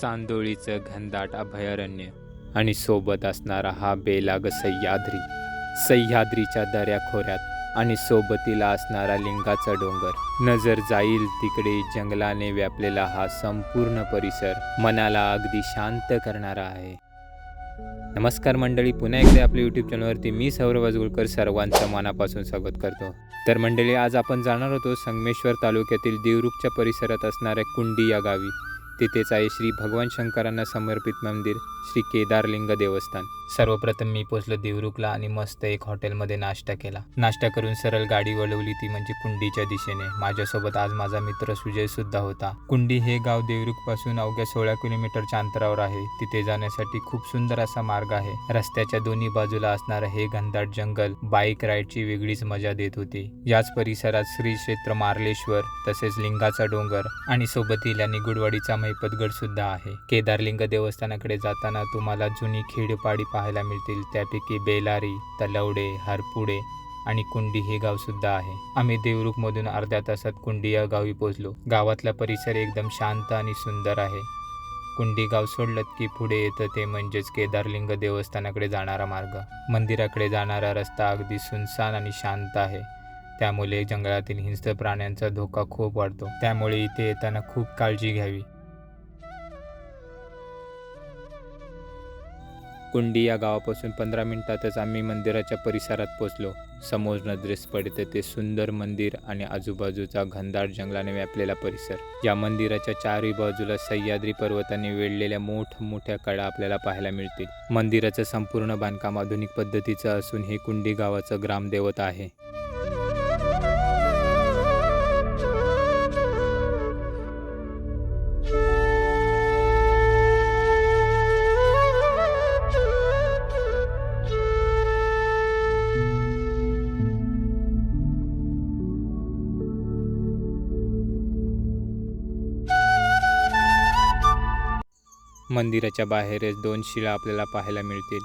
चांदोळीचं घनदाट अभयारण्य आणि सोबत असणारा हा बेलाग सह्याद्री सह्याद्रीच्या दऱ्याखोऱ्यात आणि सोबतीला असणारा लिंगाचा डोंगर. नजर जाईल तिकडे जंगलाने व्यापलेला हा संपूर्ण परिसर मनाला अगदी शांत करणारा आहे. नमस्कार मंडळी पुन्हा एकदा आपल्या यूट्यूब चॅनलवरती मी सौरभ अजगुळकर सर्वांचं मनापासून स्वागत करतो. तर मंडळी आज आपण जाणार होतो संगमेश्वर तालुक्यातील देवरुखच्या परिसरात असणाऱ्या कुंडी या गावी. तिथेच आहे श्री भगवान शंकरांना समर्पित मंदिर श्री केदारलिंग देवस्थान. सर्वप्रथम मी पोचलो देवरुखला आणि मस्त एक हॉटेलमध्ये नाश्ता केला. नाश्ता करून सरळ गाडी वळवली ती म्हणजे कुंडीच्या दिशेने. माझ्यासोबत आज माझा मित्र सुजय सुद्धा होता. कुंडी हे गाव देवरुखपासून अवघ्या सोळा किलोमीटरच्या अंतरावर आहे. तिथे जाण्यासाठी खूप सुंदर असा मार्ग आहे. रस्त्याच्या दोन्ही बाजूला असणारं हे घनदाट जंगल बाईक राईडची वेगळीच मजा देत होती. याच परिसरात श्री क्षेत्र मार्लेश्वर तसेच लिंगाचा डोंगर आणि सोबतीला निगुडवाडीचा महिपतगड आहे. केदारलिंग देवस्थानाकडे जाताना तुम्हाला जुनी खेडपाडी पाहायला मिळतील. त्यापैकी बेलारी तलवडे हरपुडे आणि कुंडी हे गाव सुद्धा आहे. आम्ही देवरुखमधून अर्ध्या तासात कुंडी या गावी पोहोचलो. गावातला परिसर एकदम शांत आणि सुंदर आहे. कुंडी गाव सोडलं की पुढे येतं ते म्हणजेच केदारलिंग देवस्थानाकडे जाणारा मार्ग. मंदिराकडे जाणारा रस्ता अगदी सुनसान आणि शांत आहे. त्यामुळे जंगलातील हिंस्र प्राण्यांचा धोका खूप वाढतो. त्यामुळे इथे येताना खूप काळजी घ्यावी. कुंडी या गावापासून पंधरा मिनिटातच आम्ही मंदिराच्या परिसरात पोचलो समोर नजरेस पडते ते सुंदर मंदिर आणि आजूबाजूचा घनदाट जंगलाने व्यापलेला परिसर. या मंदिराच्या चारही बाजूला सह्याद्री पर्वताने वेढलेल्या मोठमोठ्या कडा आपल्याला पाहायला मिळतील. मंदिराचं संपूर्ण बांधकाम आधुनिक पद्धतीचं असून हे कुंडी गावाचं ग्रामदैवत आहे. मंदिराच्या बाहेरच दोन शिळा आपल्याला पाहायला मिळतील.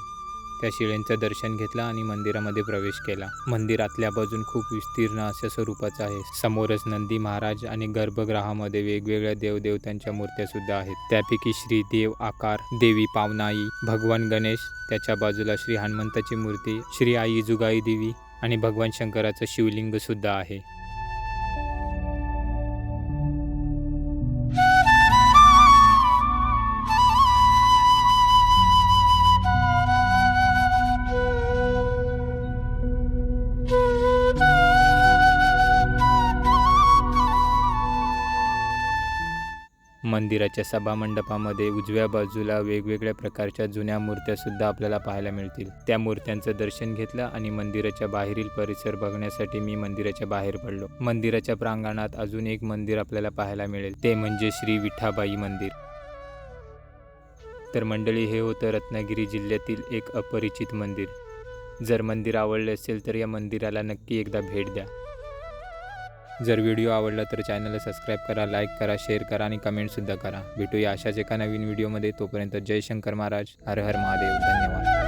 त्या शिळेंचं दर्शन घेतलं आणि मंदिरामध्ये प्रवेश केला. मंदिरातल्या बाजून खूप विस्तीर्ण अशा स्वरूपाचं आहे. समोरच नंदी महाराज आणि गर्भगृहामध्ये वेगवेगळ्या देवदेवतांच्या मूर्त्या सुद्धा आहेत. त्यापैकी श्री देव आकार देवी पावनाई भगवान गणेश त्याच्या बाजूला श्री हनुमंताची मूर्ती श्री आई जुगाई देवी आणि भगवान शंकराचं शिवलिंग सुद्धा आहे. मंदिराच्या सभामंडपामध्ये उजव्या बाजूला वेगवेगळ्या प्रकारच्या जुन्या मूर्त्या सुद्धा आपल्याला पाहायला मिळतील. त्या मूर्त्यांचं दर्शन घेतलं आणि मंदिराच्या बाहेरील परिसर बघण्यासाठी मी मंदिराच्या बाहेर पडलो. मंदिराच्या प्रांगणात अजून एक मंदिर आपल्याला पाहायला मिळेल. ते म्हणजे श्री विठाबाई मंदिर. तर मंडळी हे होतं रत्नागिरी जिल्ह्यातील एक अपरिचित मंदिर. जर मंदिर आवडले असेल तर या मंदिराला नक्की एकदा भेट द्या. जर व्हिडिओ आवडला तर चॅनलला सबस्क्राईब करा लाईक करा शेअर करा आणि कमेंटसुद्धा करा. भेटूया अशाच एका नवीन व्हिडिओमध्ये. तोपर्यंत जयशंकर महाराज. हर हर महादेव. धन्यवाद.